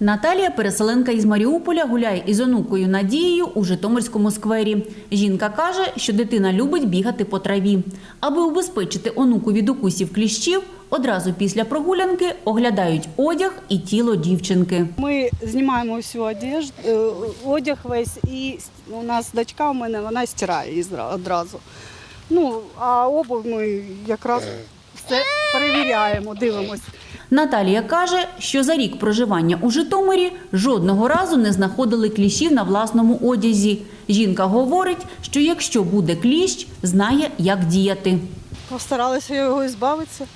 Наталія, переселенка із Маріуполя, гуляє із онукою Надією у Житомирському сквері. Жінка каже, що дитина любить бігати по траві. Аби убезпечити онуку від укусів кліщів, одразу після прогулянки оглядають одяг і тіло дівчинки. Ми знімаємо всю одежду, е, одяг весь, і у нас дочка у мене вона стирає зра- одразу. Ну, а обув ми якраз все перевіряємо, дивимося. Наталія каже, що за рік проживання у Житомирі жодного разу не знаходили кліщів на власному одязі. Жінка говорить, що якщо буде кліщ, знає, як діяти. Постаралися його збавитися,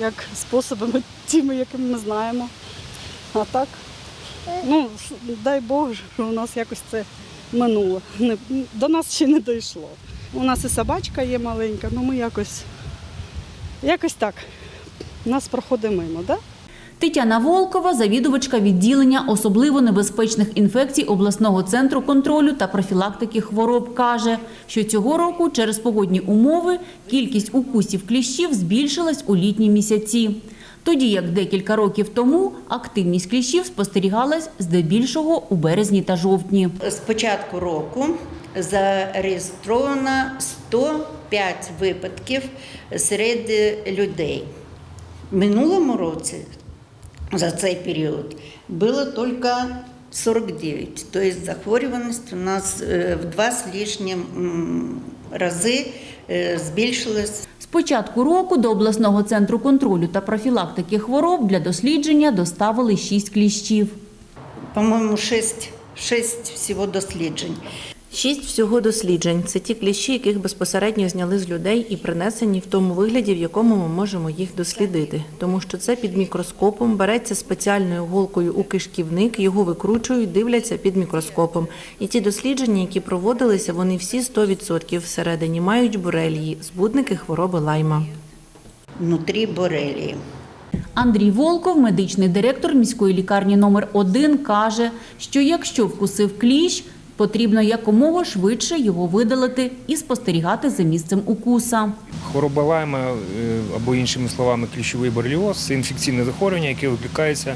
як способами тими, якими ми знаємо. А так, ну, дай Бог, що у нас якось це минуло. До нас ще не дійшло. У нас і собачка є маленька, ну ми якось, якось так. Нас проходить мимо. Да? Тетяна Волкова, завідувачка відділення особливо небезпечних інфекцій обласного центру контролю та профілактики хвороб, каже, що цього року через погодні умови кількість укусів кліщів збільшилась у літні місяці. Тоді як декілька років тому активність кліщів спостерігалась здебільшого у березні та жовтні. З початку року зареєстровано 105 випадків серед людей. Минулому році за цей період було тільки 49. Тобто захворюваність у нас е, в два з лишнім рази е, збільшилась. З початку року до обласного центру контролю та профілактики хвороб для дослідження доставили шість кліщів. По-моєму, 6, 6 всього досліджень. Шість всього досліджень це ті кліщі, яких безпосередньо зняли з людей і принесені в тому вигляді, в якому ми можемо їх дослідити. Тому що це під мікроскопом береться спеціальною голкою у кишківник, його викручують, дивляться під мікроскопом. І ті дослідження, які проводилися, вони всі 100% всередині мають бурелії, збудники хвороби лайма. Внутрі борелії. Андрій Волков, медичний директор міської лікарні номер 1 каже, що якщо вкусив кліщ, потрібно якомога швидше його видалити і спостерігати за місцем укуса. Хвороба лайма, е, або іншими словами, кліщовий бореліоз це інфекційне захворювання, яке викликається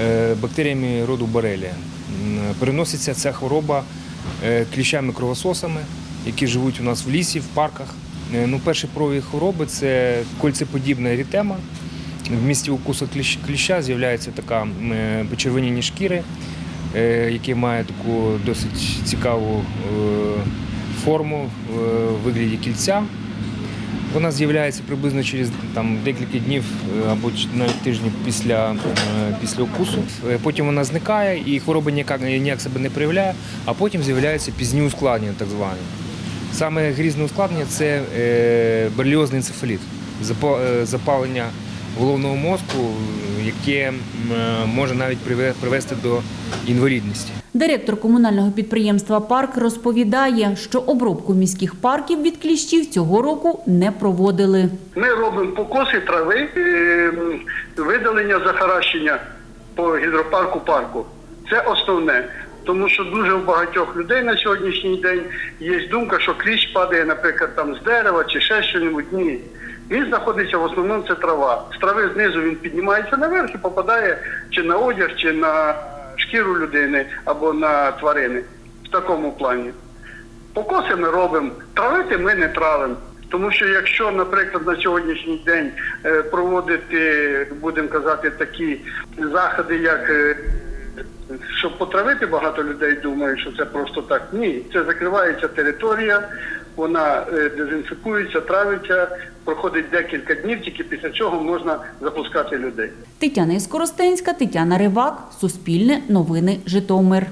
е, бактеріями роду борелія. Переноситься ця хвороба е, кліщами-кровососами, які живуть у нас в лісі, в парках. Ну, перший прояв хвороби це кольцеподібна ерітема. В місті укусу кліща з'являється така почервоніння шкіри, е, яке має таку досить цікаву е, форму е, в вигляді кільця. Вона з'являється приблизно через там, декілька днів е, або навіть тижнів після, е, після укусу. Е, Потім вона зникає і хвороба ніяк, ніяк себе не проявляє, а потім з'являються пізні ускладнення, так звані. Саме грізне ускладнення це е, берліозний енцефаліт, е, запалення головного мозку, яке може навіть приве- привести до інвалідності. Директор комунального підприємства Парк розповідає, що обробку міських парків від кліщів цього року не проводили. Ми робимо покоси трави, е, видалення захаращення по гідропарку парку. Це основне. Тому що дуже у багатьох людей на сьогоднішній день є думка, що кліщ падає, наприклад, там з дерева чи ще щось. Ні. Він знаходиться в основному це трава. З трави знизу він піднімається наверх і попадає чи на одяг, чи на шкіру людини або на тварини. В такому плані. Покоси ми робимо, травити ми не травимо. Тому що якщо, наприклад, на сьогоднішній день е, проводити, будемо казати, такі заходи, як е, щоб потравити, багато людей думають, що це просто так. Ні, це закривається територія, вона е, дезінфікується, травиться, проходить декілька днів, тільки після цього можна запускати людей. Тетяна Іскоростенська, Тетяна Ривак, Суспільне, Новини, Житомир.